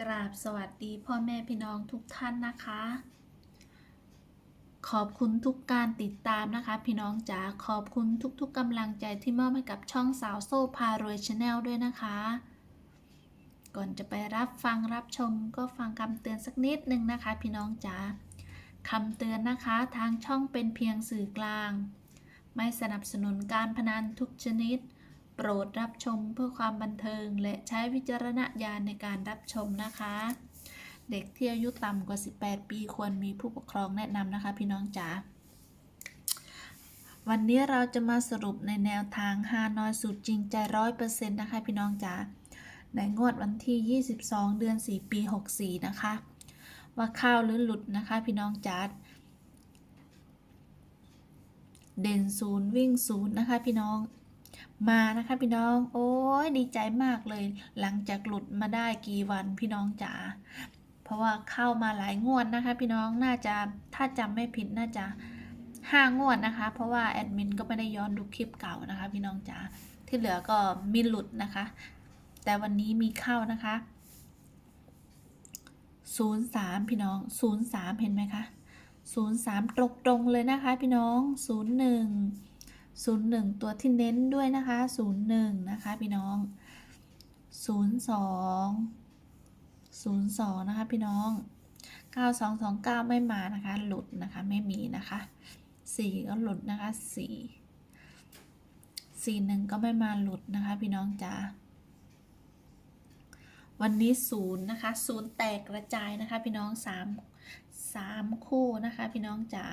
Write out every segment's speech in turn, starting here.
กราบสวัสดีพ่อแม่พี่น้องทุกท่านนะคะ ขอบคุณทุกการติดตามนะคะ พี่น้องจ๋าขอบคุณทุกๆกำลังใจที่มอบให้กับช่องสาวโซ่พารวยชาแนลด้วยนะคะ ก่อนจะไปรับฟังรับชมก็ฟังคำเตือนสักนิดนึงนะคะ พี่น้องจ๋าคำเตือนนะคะทางช่องเป็นเพียงสื่อกลาง ไม่สนับสนุนการพนันทุกชนิด ปรดรับชมเพื่อความบันเทิง และใช้วิจารณญาณในการรับชมนะคะ เด็กที่อายุต่ำกว่า 18 ปีควรมีผู้ปกครองแนะนำนะคะพี่น้องจ๋าวันนี้เราจะมาสรุปในแนวทางฮานอยสูตรจริงใจร้อยเปอร์เซ็นต์นะคะพี่น้องจ๋าในงวดวันที่ 22 เดือน 4 ปี 64 นะคะ ว่าข้าวหรือหลุดนะคะพี่น้องจ๋าเด่นศูนย์วิ่งศูนย์นะคะพี่น้อง มานะคะพี่น้อง โอ้ยดีใจมากเลย หลังจากหลุดมาได้กี่วันพี่น้องจ๋าเพราะว่าเข้ามาหลายงวดนะคะ พี่น้องน่าจะถ้าจำไม่ผิดน่าจะห้างวดนะคะ เพราะว่าแอดมินก็ไม่ได้ย้อนดูคลิปเก่านะคะ พี่น้องจ๋าที่เหลือก็มีหลุดนะคะ แต่วันนี้มีเข้านะคะ03พี่น้อง03เห็นไหมคะ03ตรงตรงๆเลยนะคะ พี่น้อง 01 01 ตัวที่เน้นด้วยนะคะ 01 นะคะพี่น้อง 02 02 นะคะพี่น้อง 9229 ไม่มานะคะ หลุดนะคะไม่มีนะคะ 4 ก็หลุดนะคะ 4 41 ก็ไม่มาหลุดนะคะ พี่น้องจ๋าวันนี้ศูนย์นะคะศูนย์แตกกระจายนะคะ พี่น้องสามสามคู่นะคะ พี่น้องจ๋า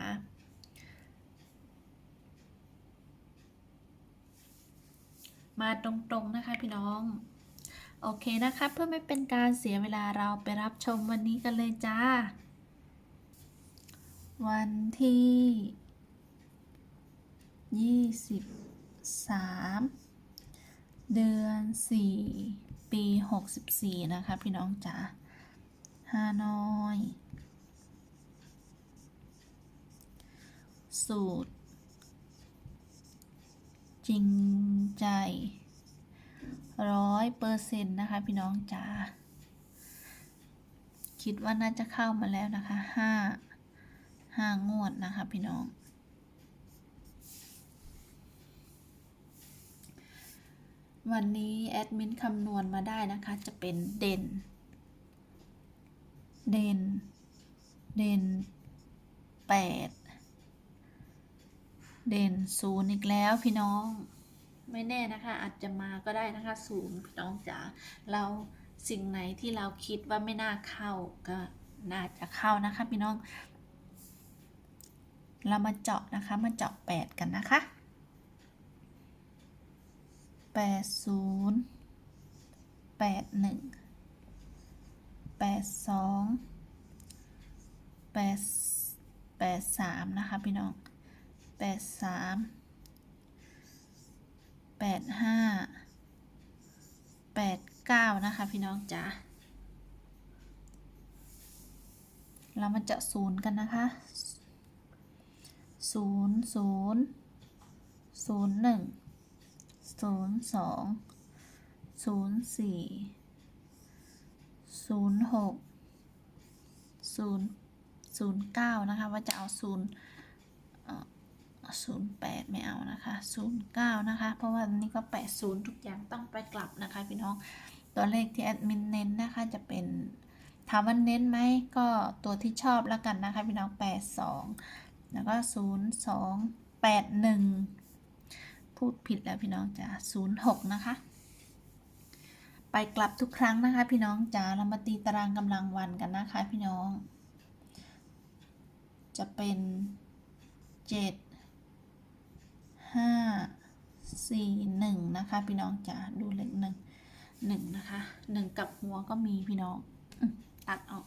มาตรงๆนะคะพี่น้อง โอเคนะคะเพื่อไม่เป็นการเสียเวลาเราไปรับชมวันนี้กันเลยจ้า วันที่ยี่สิบสามเดือนสี่ปี 64 นะคะพี่น้องจ๋าฮานอยสูตร จริง ใจร้อยเปอร์เซ็นต์นะคะ พี่น้องจ๋าคิดว่าน่าจะเข้ามาแล้วนะคะห้าห้างวดนะคะ พี่น้อง วันนี้แอดมินคำนวณมาได้นะคะ จะเป็นเด่น เด่น เด่นแปดเด่นศูนย์อีกแล้วพี่น้อง ไม่แน่นะคะ อาจจะมาก็ได้นะคะศูนย์พี่น้องจ๋าเราสิ่งไหนที่เราคิดว่าไม่น่าเข้าก็น่าจะเข้านะคะพี่น้อง เรามาเจาะนะคะมาเจาะแปดกันนะคะแปดศูนย์แปดหนึ่งแปดสองแปดแปดสามนะคะพี่น้องแปดสาม แปดห้าแปดเก้านะคะพี่น้องจ๋าเรามาเจะศูนย์กันนะคะศูนย์ศูนย์ศูนย์หนึ่งศูนย์สองศูนย์สี่ศูนย์หกศูนย์ศูนย์เก้านะคะ ว่าจะเอาศูนย์ ศูนย์แปดไม่เอานะคะศูนย์เก้านะคะ เพราะว่านี้ก็แปดศูนย์ทุกอย่างต้องไปกลับนะคะพี่น้อง ตัวเลขที่แอดมินเน้นนะคะจะเป็นถามว่าเน้นไหมก็ตัวที่ชอบแล้วกันนะคะพี่น้องแปดสองแล้วก็ศูนย์สองแปดหนึ่งพูดผิดแล้วพี่น้องจ๋าศูนย์หกนะคะ ไปกลับทุกครั้งนะคะ พี่น้องจ๋าเรามาตีตารางกำลังวันกันนะคะ พี่น้อง จะเป็นเจ็ด ห้าสี่หนึ่งนะคะพี่น้องจ๋าดูเลขหนึ่งหนึ่งนะคะหนึ่งกับหัวก็มีพี่น้องตัดออก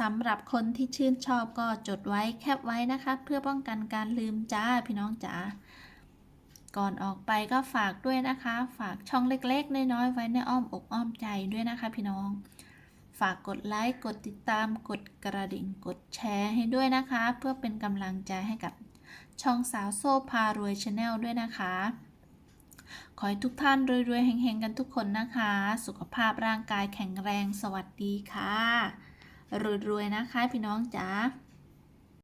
สำหรับคนที่ชื่นชอบก็จดไว้แคปไว้นะคะ เพื่อป้องกันการลืมจ้าพี่น้องจ๋าก่อนออกไปก็ฝากด้วยนะคะ ฝากช่องเล็กๆ น้อยๆไว้ในอ้อมอกอ้อมใจด้วยนะคะพี่น้อง ฝากกดไลค์กดติดตามกดกระดิ่งกดแชร์ให้ด้วยนะคะ เพื่อเป็นกำลังใจให้กับ ช่องสาวโซ่พารวยชาแนลด้วยนะคะ ขอให้ทุกท่านรวยๆเฮงๆกันทุกคนนะคะ สุขภาพร่างกายแข็งแรงสวัสดีค่ะรวยๆนะคะพี่น้องจ๋า